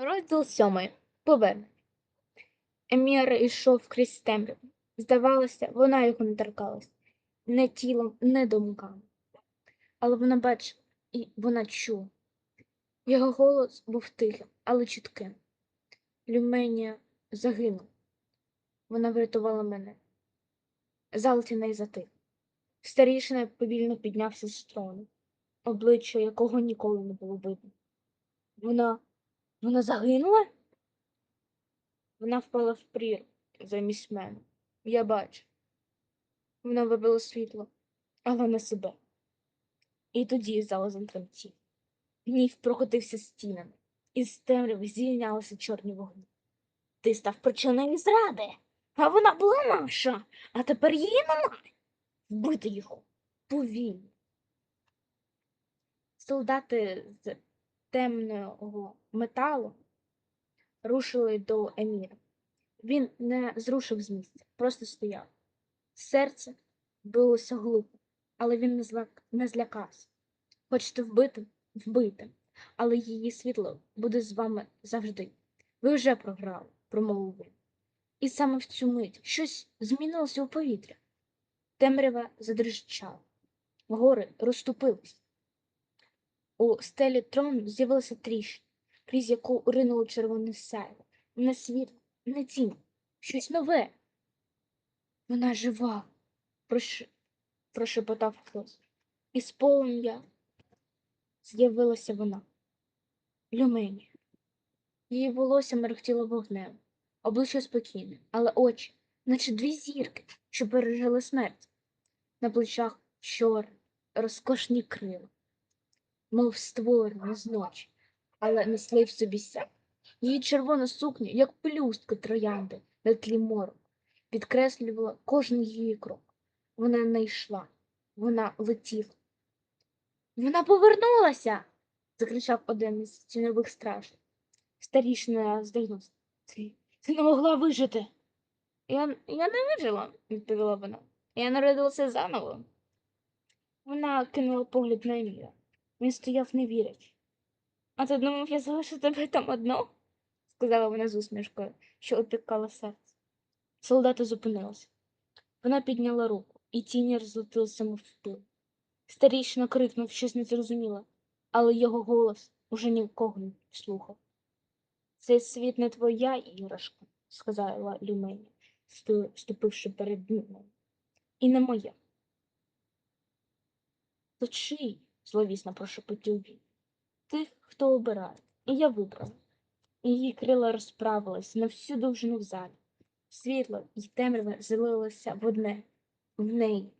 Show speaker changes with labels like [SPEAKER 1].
[SPEAKER 1] Розділ сьомий. Повернення. Емір йшов крізь темряву. Здавалося, вона його не торкалась не тілом, не думками. Але вона бачила і вона чула. Його голос був тихим, але чітким. Люменія загинула. Вона врятувала мене. Залтіна затих. Старішина повільно піднявся з трону, обличчя якого ніколи не було видно. Вона. Вона загинула? Вона впала в прір замість мене. Я бачу. Вона вибила світло, але не себе. І тоді зала затремтів. Гнів прокотився стінами, і з темряви зійнялися чорні вогні. Ти став причиною зради, а вона була наша, а тепер її немає. Вбити його повільно. Солдати темного металу рушили до Еміра. Він не зрушив з місця, просто стояв. Серце билося глупо, але він не, злякався. Хочете вбити? Вбити. Але її світло буде з вами завжди. Ви вже програли, промовив він. І саме в цю мить щось змінилося у повітря. Темрява задрижчала, гори розступились. У стелі трону з'явилася тріщина, крізь яку ринуло червоне сяйво. Не світло, не тінь, щось нове. Вона жива, прош... прошепотав хтось. І з полум'я з'явилася вона. Люмені. Її волосся мерехтіло вогнем, обличчя спокійне, але очі, наче дві зірки, що пережили смерть. На плечах чорні, розкошні крила, мов створені з ночі, але несли в собі сяк. Її червона сукня, як пелюстка троянди на тлі морок, підкреслювала кожен її крок. Вона не йшла, вона летіла. Вона повернулася. закричав один із тіньових стражів. Старішина здивнувся. Ти, не могла вижити. Я, я не вижила, відповіла вона. Я народилася заново. Вона кинула погляд на Еміра. Він стояв не вірячи. А ти думав, я залишу тебе там одну? сказала вона з усмішкою, що опікала серце. Солдати зупинилися. Вона підняла руку, і тіні розлетилися мов пил. Старішина крикнув щось незрозуміле, але його голос уже нікого не слухав. Цей світ не твоя іграшка, сказала Люмені, ступивши перед ним. І не моя. То чий? Зловісно прошепотів він. Тих, хто обирає. І я вибрала. Її крила розправились на всю довжину в залі. Світло і темряве злилося в одне, в неї,